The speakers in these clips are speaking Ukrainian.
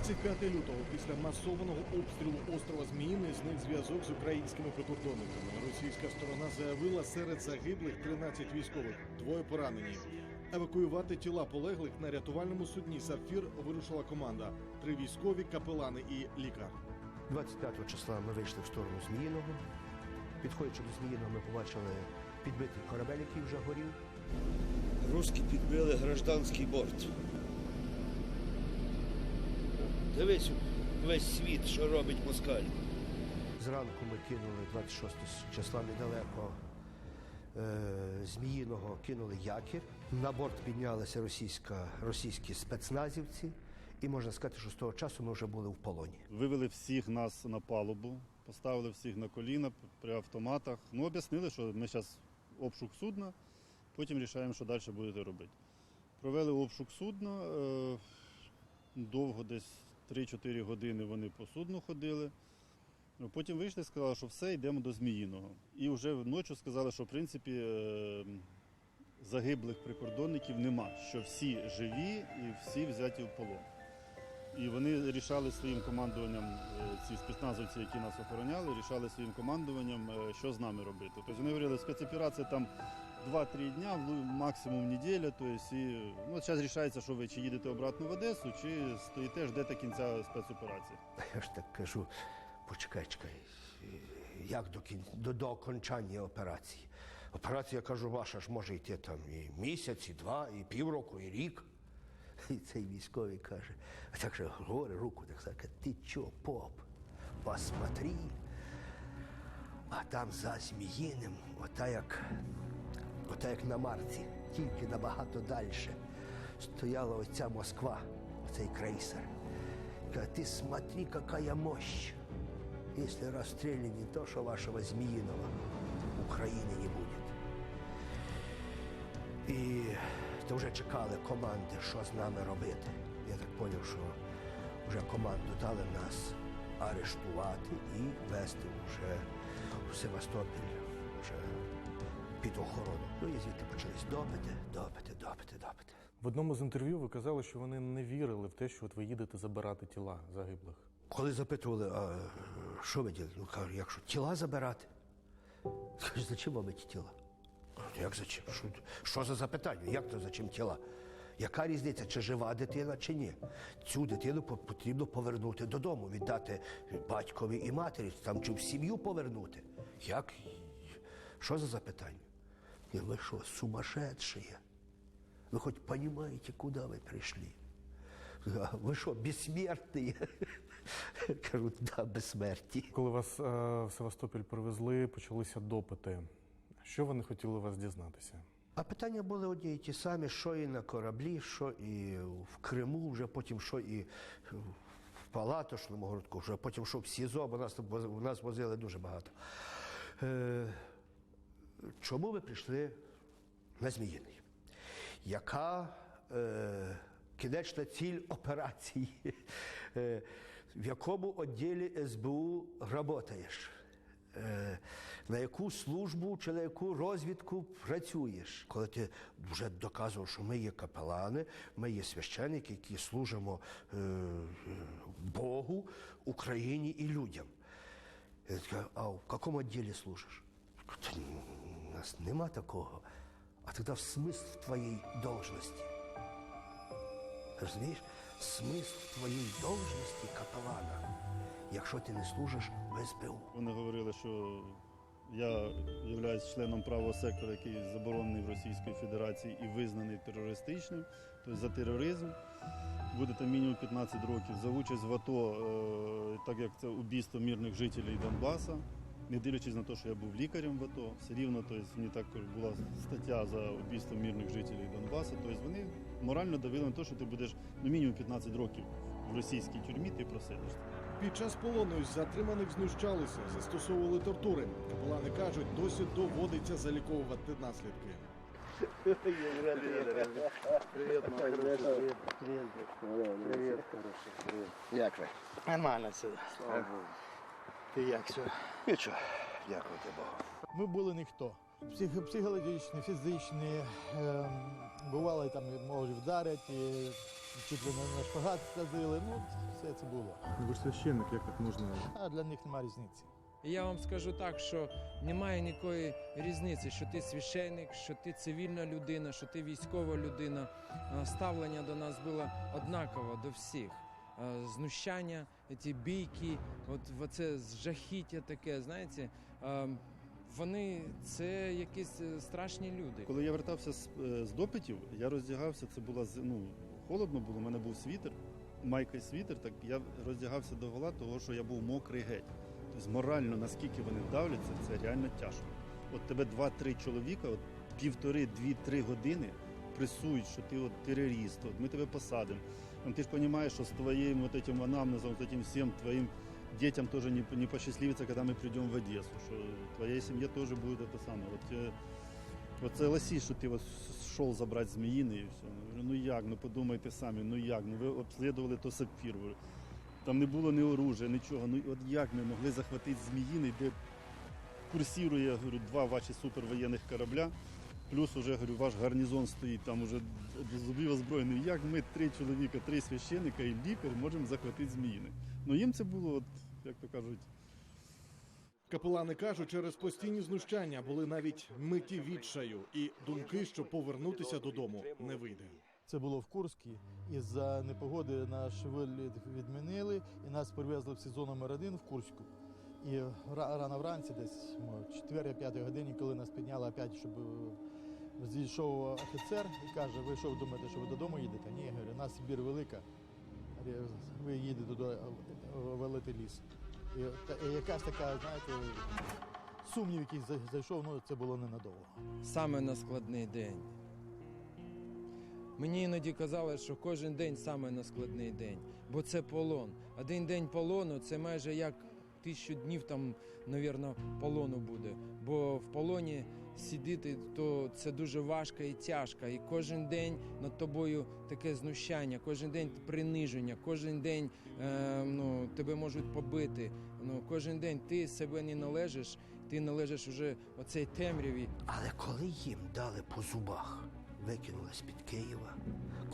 25 лютого після масованого обстрілу острова Зміїний зник зв'язок з українськими прикордонниками. Російська сторона заявила серед загиблих 13 військових, двоє поранені. Евакуювати тіла полеглих на рятувальному судні Сапфір вирушила команда: три військові, капелани і лікар. 25 числа ми вийшли в сторону Зміїного. Підходячи до Зміїного, ми побачили підбитий корабель, який вже горів. Руски підбили гражданський борт. Дивись весь світ, що робить москаль. Зранку ми кинули 26 числа недалеко е, Зміїного кинули якір. На борт піднялися російська, російські спецназівці. І можна сказати, що з того часу ми вже були в полоні. Вивели всіх нас на палубу, поставили всіх на коліна при автоматах. Ну, об'яснили, що ми зараз обшук судна, потім рішаємо, що далі будете робити. Провели обшук судна, е, довго, десь 3-4 години вони по судну ходили. Ну, Потім вийшли і сказали, що все, йдемо до Зміїного. І вже вночі сказали, що в принципі е, загиблих прикордонників нема, що всі живі і всі взяті в полон. І вони рішали своїм командуванням, е, ці спецназовці, які нас охороняли, рішали своїм командуванням, е, що з нами робити. Тобто вони говорили, спецоперація там 2-3 дня, максимум неділя. Тобто, і, ну, зараз рішається, що ви чи їдете обратно в Одесу, чи стоїте, ждете кінця спецоперації. Я ж так кажу, почекай, чекай, як до, кін... до, до окончання операції? Операція, я кажу, ваша ж може йти там і місяць, і два, і півроку, і рік. І цей військовий каже, так же говорить руку, так каже, ти чо, поп, посмотри. А там за Зміїним, ота як, ота як на Марці, тільки набагато далі, стояла оця Москва, оцей крейсер. Каже, ты смотри, какая мощь. Если расстреляне то, что вашего Змеиного, Украины не будет. І то вже чекали команди, що з нами робити. Я так зрозумів, що вже команду дали нас арештувати і вести вже в Севастополь вже під охорону. Ну і звідти почались допити, допити, допити, допити. В одному з інтерв'ю ви казали, що вони не вірили в те, що от ви їдете забирати тіла загиблих. Коли запитували, а що ви діли? Ну, кажу, якщо тіла забирати. Зачем вам ці тіла? Кажу, як зачем? Що, що за запитання? Як то зачем тіла? Яка різниця, чи жива дитина, чи ні? Цю дитину по- потрібно повернути додому, віддати батькові і матері, там, чи в сім'ю повернути. Як? Що за запитання? Я, ви що, сумасшедшие? Вы хоть понимаете, куда вы пришли? А Вы что, бессмертные? Кажу, да, безсмертні. Коли вас е, в Севастополь привезли, почалися допити. Що вони хотіли у вас дізнатися? А питання були одні й ті самі, що і на кораблі, що і в Криму, вже потім що і в Палатошному городку, вже потім що в СІЗО, бо нас, воз- нас возили дуже багато. Е, чому ви прийшли на Зміїний? Яка е, кінечна ціль операції? Е, в якому відділі СБУ працюєш? Е, на яку службу чи на яку розвідку працюєш, коли ти вже доказував, що ми є капелани, ми є священники, які служимо е, е, Богу, Україні і людям. Я така, а в якому відділі служиш? У нас нема такого. А тоді смисл в твоїй должності. Розумієш? Смисл в твоїй должності капелана, якщо ти не служиш в СБУ. Вони говорили, що я являюсь членом правого сектора, який заборонений в Російській Федерації і визнаний терористичним, тобто за тероризм. Будете мінімум 15 років за участь в АТО, е, так як це убійство мирних жителів Донбаса. Не дивлячись на те, що я був лікарем в АТО, все рівно тобто, мені також була стаття за убійство мирних жителів Донбасу. Тобто вони морально давили на те, що ти будеш ну, мінімум 15 років в російській тюрмі, ти просидиш. Під час полону із затриманих знущалися, застосовували тортури. Капелани кажуть, досі доводиться заліковувати наслідки. Як ви? Нормально все. Ти як все? Нічого, дякувати Богу. Ми були ніхто. Псих, психологічні, фізичні, ем, Бувало, і там вдарять, і чуть ли не на шпагат садили. Ну, все це було. Ви ж священник, як так можна? А для них немає різниці. Я вам скажу так, що немає ніякої різниці, що ти священник, що ти цивільна людина, що ти військова людина. Е, Ставлення до нас було однаково до всіх. Е, Знущання, ці бійки, от це жахіття таке, знаєте, е, вони це якісь е, страшні люди. Коли я вертався з, е, з допитів, я роздягався, це було з- ну, холодно було, у мене був світер, майка і світер, так я роздягався до гола, того що я був мокрий геть. Тобто морально, наскільки вони давляться, це реально тяжко. От тебе два-три чоловіка, от півтори, дві-три години пресують, що ти от терорист, от ми тебе посадимо. Ти ж розумієш, що з твоїм вот этим анамнезом, вот этим всім твоїм детям тоже не, не посчастливится, когда мы придем в Одессу, что твоей семье тоже будет это самое. Вот, э, от согласись, що ти от йшов забрати зміїни і все. Ну, говорю, ну як, ну подумайте самі, ну як, ну ви обслідували то сапфір. Говорю, Там не було ні оружия, нічого. Ну от як ми могли захватити зміїни, де курсірує говорю, два ваші супервоєнних корабля, плюс уже говорю, ваш гарнізон стоїть, там уже зубів озброєний. Як ми три чоловіка, три священника і лікар можемо захватити зміїни? Ну їм це було, от, як то кажуть, Капелани кажуть, через постійні знущання були навіть миті відчаю і думки, що повернутися додому не вийде. Це було в Курській. Із-за непогоди наш виліт відмінили і нас привезли в сезон номер один в Курську. І ра- рано вранці, десь о 4-5 годині, коли нас підняли опять, щоб е, зійшов офіцер і каже, ви що думаєте, що ви додому їдете? Ні, я говорю, у нас Сибір велика. Ви їдете туди велити ліс. І, та- і якась така, знаєте, сумнів, який зайшов, ну це було ненадовго. саме на складний день. Мені іноді казали, що кожен день саме на складний день, бо це полон. Один день полону це майже як тисячу днів там, навірно, полону буде. Бо в полоні сидіти, то це дуже важко і тяжко. І кожен день над тобою таке знущання, кожен день приниження, кожен день е, ну, тебе можуть побити. Ну, кожен день ти себе не належиш, ти належиш уже оцей темряві. Але коли їм дали по зубах, викинули з-під Києва,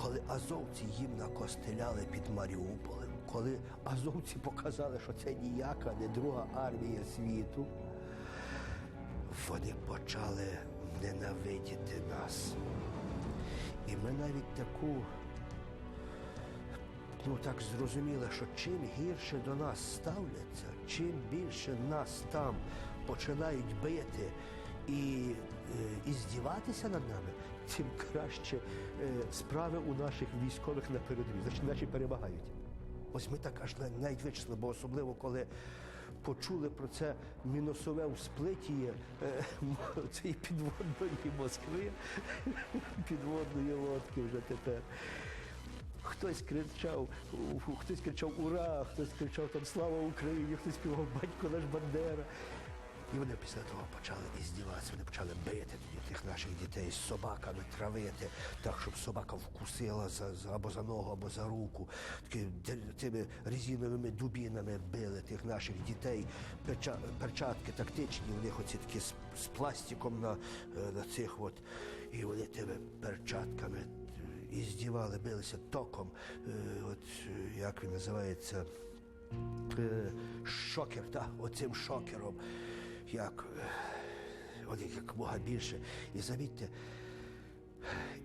коли азовці їм накостеляли під Маріуполем, коли азовці показали, що це ніяка не друга армія світу, вони почали ненавидіти нас. І ми навіть таку, ну так зрозуміли, що чим гірше до нас ставляться, чим більше нас там починають бити і, е, і здіватися над нами, тим краще е, справи у наших військових на передовій. Значить, наші перемагають. Ось ми так аж на- навіть вичислили, бо особливо коли почули про це мінусове всплитіє сплиті е, цієї підводної Москви, підводної лодки вже тепер. Хтось кричав, хтось кричав Ура! Хтось кричав там Слава Україні! Хтось співав Батько наш Бандера. І вони після того почали іздіватися, вони почали бити тоді тих наших дітей з собаками, травити, так, щоб собака вкусила за, за, або за ногу, або за руку. Такі, цими резиновими дубінами били тих наших дітей. Перча, перчатки тактичні, у них оці такі з, з пластиком на, на цих от. І вони тими перчатками і здівали, билися током. От як він називається? Шокер, так, оцим шокером. Як, як мога більше. І замітьте,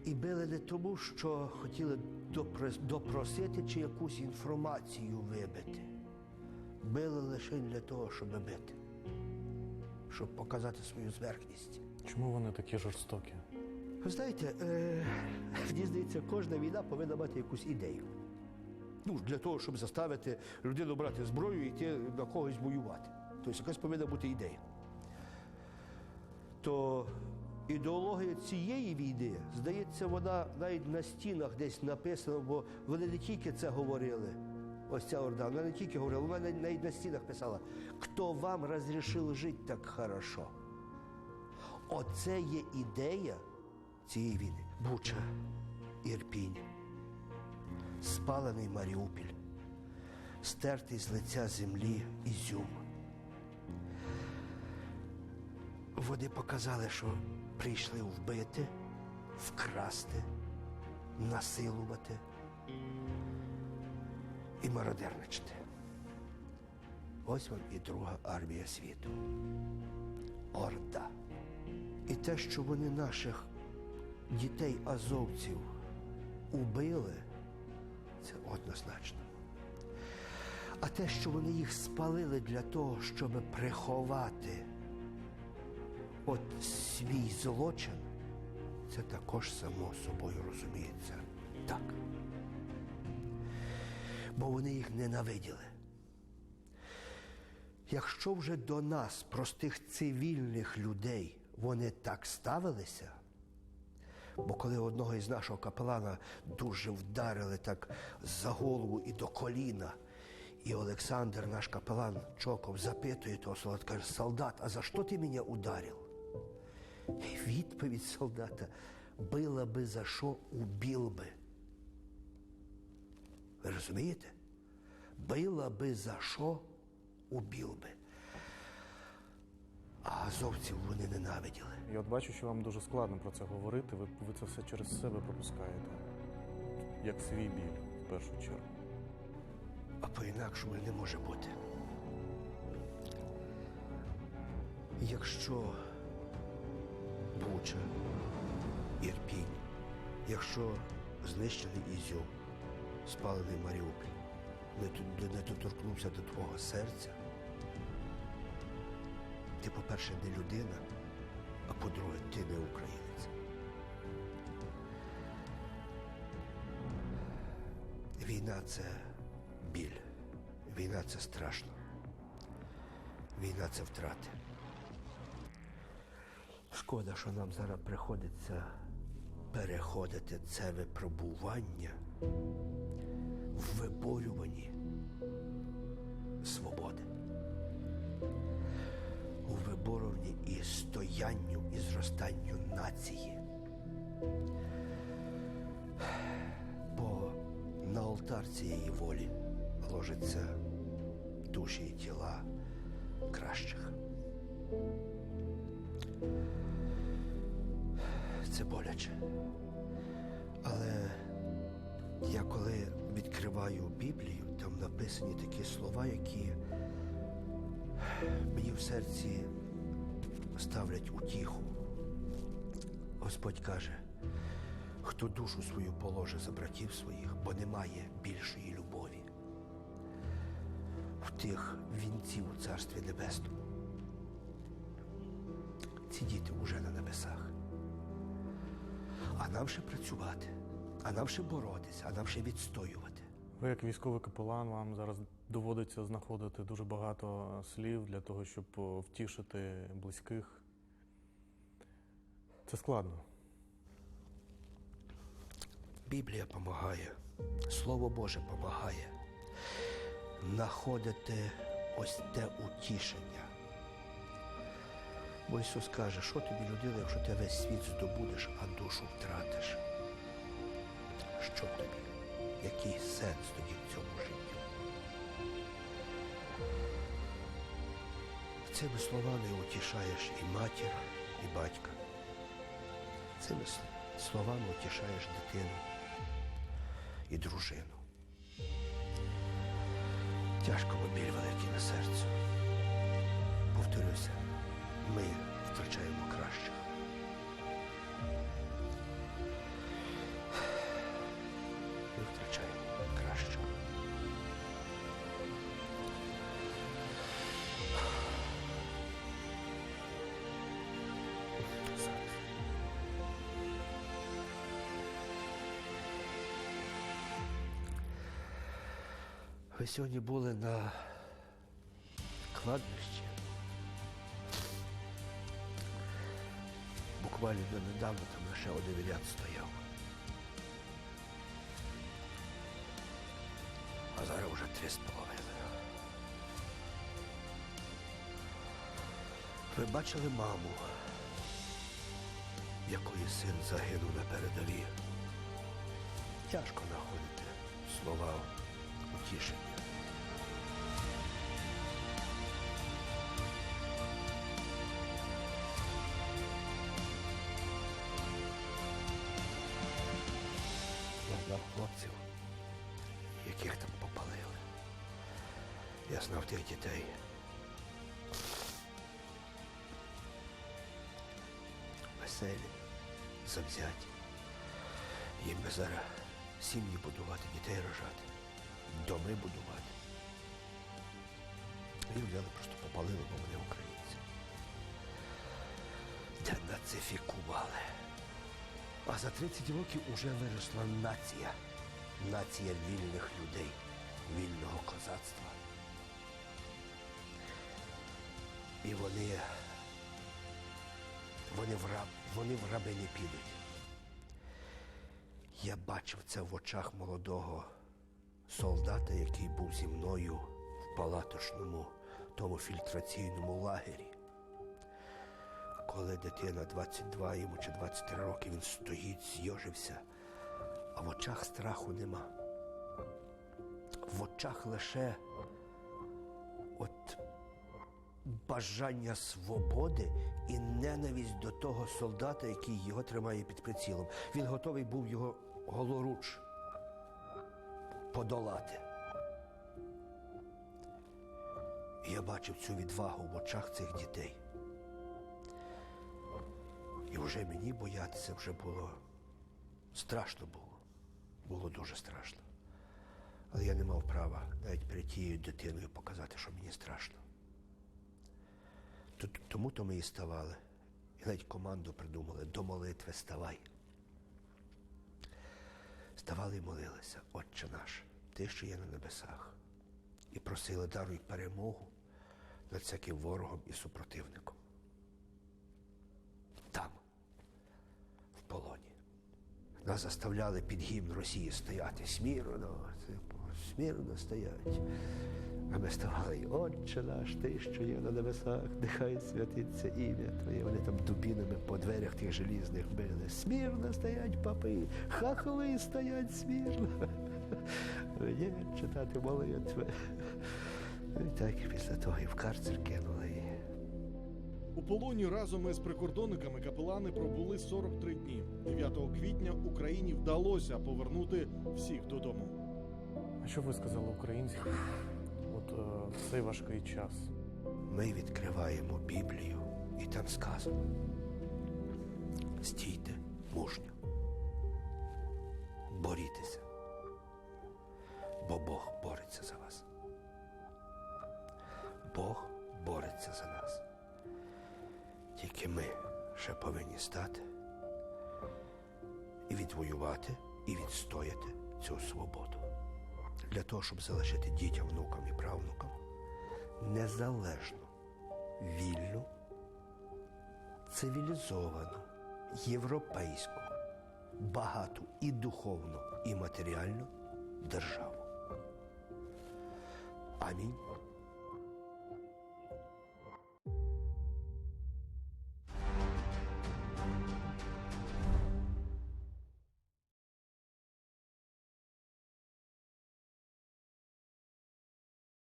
і били не тому, що хотіли допро- допросити чи якусь інформацію вибити. Били лише для того, щоб бити, щоб показати свою зверхність. Чому вони такі жорстокі? Ви знаєте, е, мені здається, кожна війна повинна мати якусь ідею. Ну, для того, щоб заставити людину брати зброю і йти на когось воювати. Тобто якась повинна бути ідея. То ідеологія цієї війни, здається, вона навіть на стінах десь написана, бо вони не тільки це говорили. Ось ця орда, вона не тільки говорила, вона навіть- на стінах писала, хто вам розрішив жити так хорошо. Оце є ідея цієї війни. Буча, Ірпінь, спалений Маріуполь, стертий з лиця землі Ізюм. Вони показали, що прийшли вбити, вкрасти, насилувати і мародерничати. Ось вам і друга армія світу. Орда. І те, що вони наших дітей азовців убили, це однозначно. А те, що вони їх спалили для того, щоб приховати от свій злочин, це також само собою розуміється. Так. Бо вони їх ненавиділи. Якщо вже до нас, простих цивільних людей, вони так ставилися, бо коли одного із нашого капелана дуже вдарили так за голову і до коліна, і Олександр, наш капелан Чоков, запитує того солдата, каже, солдат, а за що ти мене ударив? Відповідь солдата била би за що, убив би. Ви розумієте? Била би за що, убив би. А азовців вони ненавиділи. І от бачу, що вам дуже складно про це говорити. Ви, ви це все через себе пропускаєте. Як свій біль, в першу чергу. А по-інакшому не може бути. Якщо Буча, Ірпінь, якщо знищений Ізюм, спалений Маріуполь, не, не доторкнувся до твого серця, ти, по-перше, не людина, а по-друге, ти не українець. Війна це біль. Війна це страшно. Війна це втрати. Шкода, що нам зараз приходиться переходити це випробування в виборюванні свободи. У виборюванні і стоянню, і зростанню нації. Бо на алтар цієї волі ложаться душі і тіла кращих. Це боляче. Але я коли відкриваю Біблію, там написані такі слова, які мені в серці ставлять утіху. Господь каже, хто душу свою положе за братів своїх, бо немає більшої любові в тих вінців у Царстві Небесному. Ці діти уже на небесах. А нам ще працювати, а нам ще боротися, а нам ще відстоювати. Ви, як військовий капелан, вам зараз доводиться знаходити дуже багато слів для того, щоб втішити близьких. Це складно. Біблія допомагає, Слово Боже допомагає знаходити ось те утішення. Бо Ісус каже, що тобі людина, якщо ти весь світ здобудеш, а душу втратиш? Що тобі? Який сенс тоді в цьому житті? Цими словами утішаєш і матір, і батька. Цими словами утішаєш дитину і дружину. Тяжко, бо біль великий Ви сьогодні були на кладбищі. Буквально недавно там лише один ряд стояв. А зараз вже три з половиною. Ви бачили маму, якої син загинув на передовій. Тяжко знаходити слова утішення. хлопців, яких там попалили. Я знав тих дітей. Веселі, завзяті. Їм би зараз сім'ї будувати, дітей рожати, доми будувати. Їх взяли, просто попалили, бо вони українці. Та нацифікували. А за 30 років уже виросла нація. Нація вільних людей, вільного козацтва. І вони, вони, в раб, вони в раби не підуть. Я бачив це в очах молодого солдата, який був зі мною в палаточному тому фільтраційному лагері. Коли дитина 22 йому чи 23 роки, він стоїть, зйожився, а в очах страху нема. В очах лише от бажання свободи і ненависть до того солдата, який його тримає під прицілом. Він готовий був його голоруч подолати. І я бачив цю відвагу в очах цих дітей. І вже мені боятися вже було страшно було. Було дуже страшно. Але я не мав права навіть перед тією дитиною показати, що мені страшно. Тому то ми і ставали. І навіть команду придумали до молитви ставай. Ставали і молилися, Отче наш, ти, що є на небесах, і просили даруй перемогу над всяким ворогом і супротивником. Там, в полоні. Нас заставляли під гімн Росії стояти смірно, смірно стоять. А ми ставали, і, Отче наш, ти, що є на небесах, нехай святиться ім'я Твоє. Вони там дубінами по дверях тих желізних били. Смірно стоять папи, хахоли стоять смірно. Мені читати молитви. І так після того і в карцер кинули. І... У полоні разом із прикордонниками капелани пробули 43 дні. 9 квітня Україні вдалося повернути всіх додому. А що ви сказали українцям в цей важкий час? Ми відкриваємо Біблію, і там сказано: стійте мужньо, борітеся, бо Бог бореться за вас. Бог бореться за нас. Тільки ми ще повинні стати і відвоювати, і відстояти цю свободу. Для того, щоб залишити дітям, внукам і правнукам незалежну, вільну, цивілізовану, європейську, багату і духовну, і матеріальну державу. Амінь.